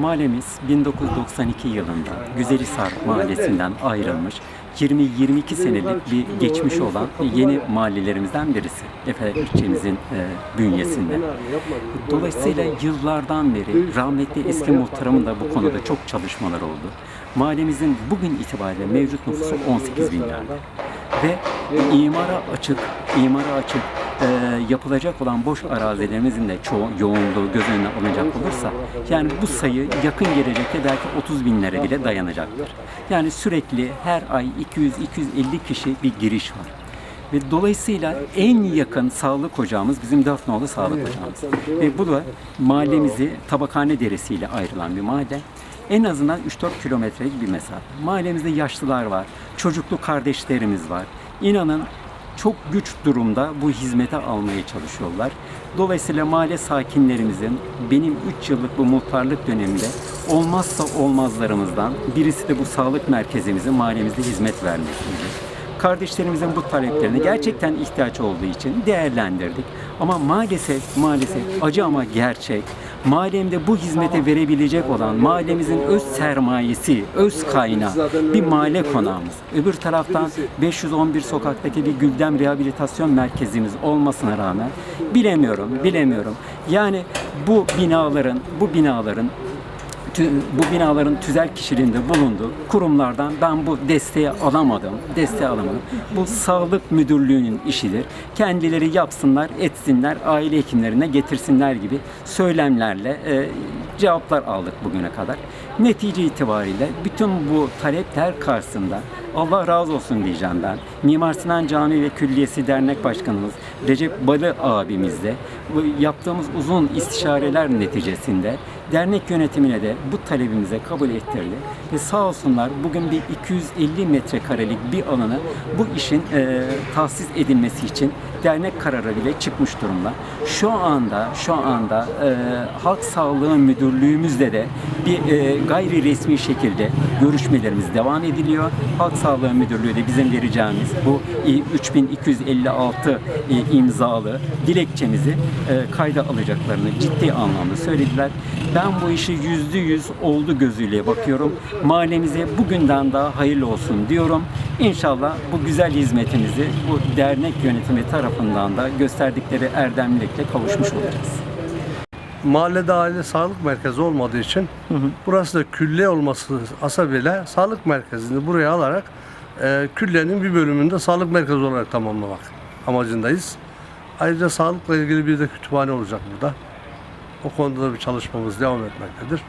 Mahallemiz 1992 yılında Güzelisar Mahallesi'nden ayrılmış 20-22 senelik bir geçmiş olan yeni mahallelerimizden birisi. Efe ilçemizin e, bünyesinde. Dolayısıyla yıllardan beri rahmetli eski muhtarımın da bu konuda çok çalışmalar oldu. Mahallemizin bugün itibariyle mevcut nüfusu 18 binlerde. Ve imara açık, imara açık e, yapılacak olan boş arazilerimizin de çoğu yoğunluğu göz önüne alınacak olursa yani bu sayı yakın gelecekte belki 30 binlere bile dayanacaktır. Yani sürekli her ay 200-250 kişi bir giriş var. Ve dolayısıyla en yakın sağlık ocağımız bizim dört nolu sağlık ocağımız. Ve bu da mahallemizi Tabakhane Deresi ile ayrılan bir mahalle. En azından 3-4 kilometrelik bir mesafe. Mahallemizde yaşlılar var, çocuklu kardeşlerimiz var. İnanın çok güç durumda bu hizmete almaya çalışıyorlar. Dolayısıyla mahalle sakinlerimizin benim 3 yıllık bu muhtarlık döneminde olmazsa olmazlarımızdan birisi de bu sağlık merkezimizin mahallemizde hizmet vermesiydi kardeşlerimizin bu taleplerini gerçekten ihtiyaç olduğu için değerlendirdik. Ama maalesef maalesef acı ama gerçek mahallemde bu hizmete verebilecek olan mahallemizin öz sermayesi, öz kaynağı bir mahalle konağımız. Öbür taraftan 511 sokaktaki bir Güldem Rehabilitasyon Merkezimiz olmasına rağmen bilemiyorum, bilemiyorum. Yani bu binaların, bu binaların bu binaların tüzel kişiliğinde bulunduğu kurumlardan ben bu desteği alamadım. Desteği alamadım. Bu sağlık müdürlüğünün işidir. Kendileri yapsınlar, etsinler, aile hekimlerine getirsinler gibi söylemlerle e, cevaplar aldık bugüne kadar. Netice itibariyle bütün bu talepler karşısında Allah razı olsun diyeceğim ben. Mimar Sinan Camii ve Külliyesi Dernek Başkanımız Recep Balı abimizle yaptığımız uzun istişareler neticesinde dernek yönetimine de bu talebimize kabul ettirdi. Ve sağ olsunlar bugün bir 250 metrekarelik bir alanı bu işin e, tahsis edilmesi için dernek kararı bile çıkmış durumda. Şu anda şu anda e, Halk Sağlığı Müdürlüğümüzde de bir e, gayri resmi şekilde görüşmelerimiz devam ediliyor. Halk Sağlığı Müdürlüğü de bizim vereceğimiz bu e, 3256 e, imzalı dilekçemizi e, kayda alacaklarını ciddi anlamda söylediler. Ben bu işi yüzde yüz oldu gözüyle bakıyorum. Mahallemize bugünden daha hayırlı olsun diyorum. İnşallah bu güzel hizmetimizi bu dernek yönetimi tarafından da gösterdikleri erdemlilikle kavuşmuş olacağız. Mahallede aile sağlık merkezi olmadığı için burası da külle olması asabıyla sağlık merkezini buraya alarak e, küllenin bir bölümünde sağlık merkezi olarak tamamlamak amacındayız. Ayrıca sağlıkla ilgili bir de kütüphane olacak burada. O konuda da bir çalışmamız devam etmektedir.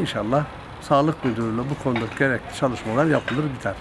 İnşallah Sağlık Müdürlüğü'yle bu konuda gerekli çalışmalar yapılır biter.